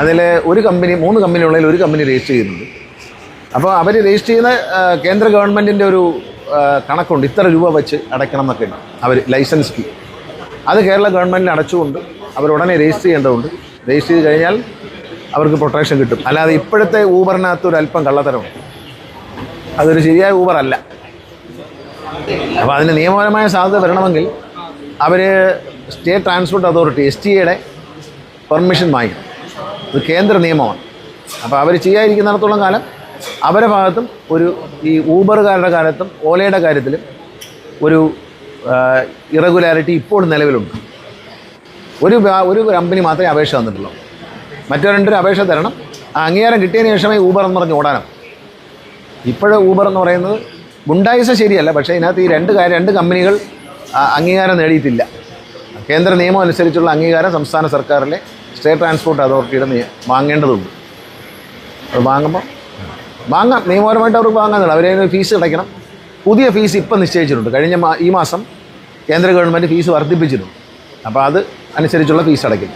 അതിൽ ഒരു കമ്പനി മൂന്ന് കമ്പനി ഉള്ളതിൽ ഒരു കമ്പനി രജിസ്റ്റർ ചെയ്യുന്നുണ്ട്. അപ്പോൾ അവർ രജിസ്റ്റർ ചെയ്യുന്ന കേന്ദ്ര ഗവൺമെന്റിന്റെ ഒരു കണക്കുണ്ട്. ഇത്ര രൂപ വെച്ച് അടയ്ക്കണം എന്നൊക്കെ അവർ ലൈസൻസ് ഫീ അത് കേരള ഗവൺമെന്റിന് അടച്ചുകൊണ്ട് അവർ ഉടനെ രജിസ്റ്റർ ചെയ്യേണ്ടതുണ്ട്. രജിസ്റ്റർ ചെയ്ത് കഴിഞ്ഞാൽ അവർക്ക് പ്രൊട്ടക്ഷൻ കിട്ടും. അല്ലാതെ ഇപ്പോഴത്തെ ഊബറിനകത്ത് ഒരു അല്പം കള്ളത്തരമാണ് അതൊരു ശരിയായ ഊബർ അല്ല. അപ്പോൾ അതിന് നിയമപരമായ സാധ്യത വരണമെങ്കിൽ അവർ state transport authority S T എയുടെ പെർമിഷൻ വാങ്ങിക്കണം. ഇത് കേന്ദ്ര നിയമമാണ്. അപ്പോൾ അവർ ചെയ്യാതിരിക്കുന്നിടത്തോളം കാലം അവരുടെ ഭാഗത്തും ഒരു ഈ ഊബറുകാരുടെ കാലത്തും ഓലയുടെ കാര്യത്തിലും ഒരു ഇറഗുലാരിറ്റി ഇപ്പോൾ നിലവിലുണ്ട്. ഒരു ഒരു കമ്പനി മാത്രമേ അപേക്ഷ തന്നിട്ടുള്ളൂ. മറ്റു രണ്ടൊരു അപേക്ഷ തരണം. ആ അംഗീകാരം കിട്ടിയതിന് ശേഷമേ ഊബർ എന്ന് പറഞ്ഞ് ഓടാനും. ഇപ്പോഴും ഊബർ എന്ന് പറയുന്നത് ഗുണ്ടായുസ ശരിയല്ല പക്ഷേ ഇതിനകത്ത് ഈ രണ്ട് കാര്യം രണ്ട് കമ്പനികൾ അംഗീകാരം നേടിയിട്ടില്ല. കേന്ദ്ര നിയമം അനുസരിച്ചുള്ള അംഗീകാരം സംസ്ഥാന സർക്കാരിലെ സ്റ്റേറ്റ് ട്രാൻസ്പോർട്ട് അതോറിറ്റിയുടെ നിയ- വാങ്ങേണ്ടതുണ്ട്. അത് വാങ്ങുമ്പോൾ വാങ്ങാം. നിയമപരമായിട്ട് അവർക്ക് വാങ്ങാന്നുള്ളൂ അവരതിന് ഫീസ് അടയ്ക്കണം. പുതിയ ഫീസ് ഇപ്പം നിശ്ചയിച്ചിട്ടുണ്ട്. കഴിഞ്ഞ ഈ മാസം കേന്ദ്ര ഗവൺമെന്റ് ഫീസ് വർദ്ധിപ്പിച്ചിട്ടുണ്ട്. അപ്പോൾ അത് അനുസരിച്ചുള്ള ഫീസ് അടയ്ക്കും.